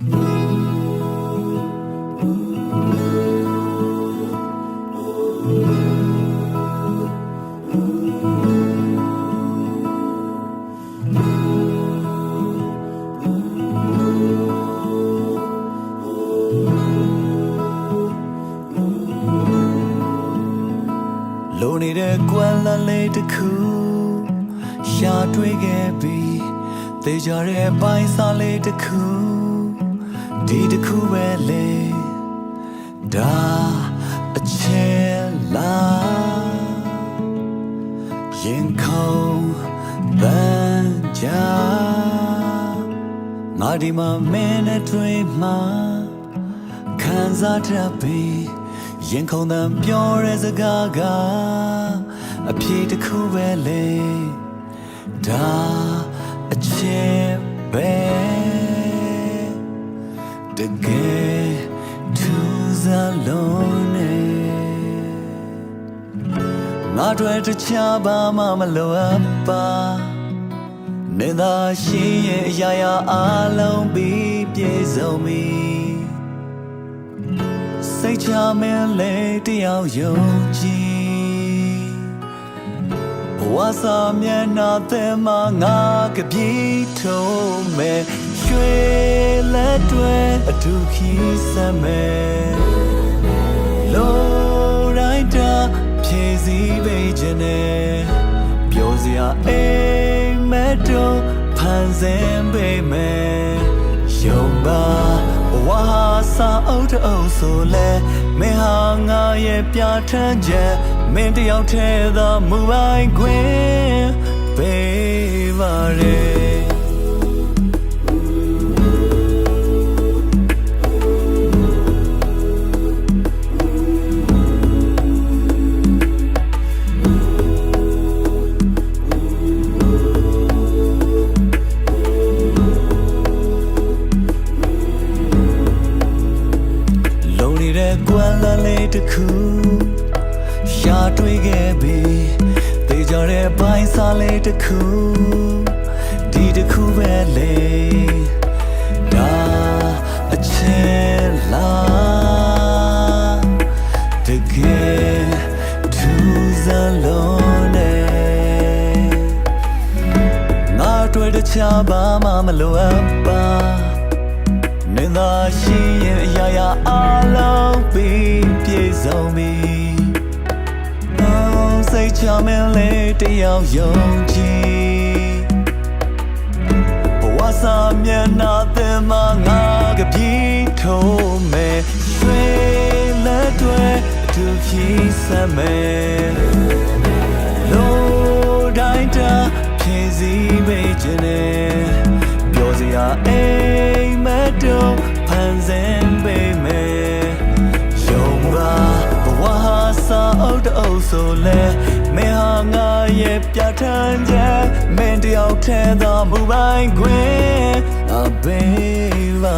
လိုနေတဲ့ကွယ်လန်းလေးတစ်ခုရှာတွေ့ခဲ့ပြီးသေချာတဲ့ပိုင်းစားလေးတစ်ခု ဒီတစ်ခုပဲလေဒါအချဲလာရင်ခုန်ပန်းကြငါဒီမှာမင်းနဲ့တွေ့မှာခံစားတတ်ပြီးရင်ခုန်သံပြောတဲ့စကားကအဖြေတစ်ခုပဲလေဒါအချစ်ပဲ တကယ်သူစားလုံးနေငါတို့တခြားဘာမှမလိုအပ်ပါနေသာရှိရဲ့အရာရာအလုံးပြီးပြည့်စုံပြီစိတ်ချမင်းလေးတယောက်ယုံကြည်ဘဝစာမျက်နှာသည်မှာငါကပြေးထုံးမယ်ရွှေလက်တွေ အထူးခီးစမ်းမယ်လိုတိုင်းတာဖြည့်စည်းပေးခြင်းနဲ့ပျော်စရာအိမ်မက်တော့ဖန်ဆင်းပေးမယ်ယုံပါဘဝဟာစာအုပ်တစ်အုပ်ဆိုလဲမင်းဟာငါရဲ့ပြဋ္ဌာန်းချက်မင်းတယောက်တည်းသောမူပိုင်ခွင့်ပေးပါရဲ့ လုံနေတဲ့ကွယ်လန်းလေးတစ်ခုရှာတွေ့ခဲ့ပြီတေကြတဲ့ပိုင်းစားလေးတစ်ခုဒီတစ်ခုပဲလေဒါအချင်လာတကယ်သူစလုံးနေငါတွေ့တဲ့ချာဘာမှမလိုအပ်ပါမင်းသာရှိရင်အရာရာအလုံးပြီး ပြည့်စုံပြီ။အောင်စိတ်ချမင်းလေးတယောက်ယုံကြည်။ဘဝစာမျက်နှာသင်မှာငါကပြေးထုံးမယ်။ရွှေလက်တွေအတူဖြည့်စမ်းမယ်။လိုတိုင်းတာဖြည့်စည်းပေးခြင်းနဲ့ပြောစရာအိမ်မက်တော့ဖန် ဆိုလဲမင်းဟာငါရဲ့ပြဋ္ဌာန်းချက်မင်းတယောက်ထဲသောမူပိုင်ခွင့်အပေးပါနဲ့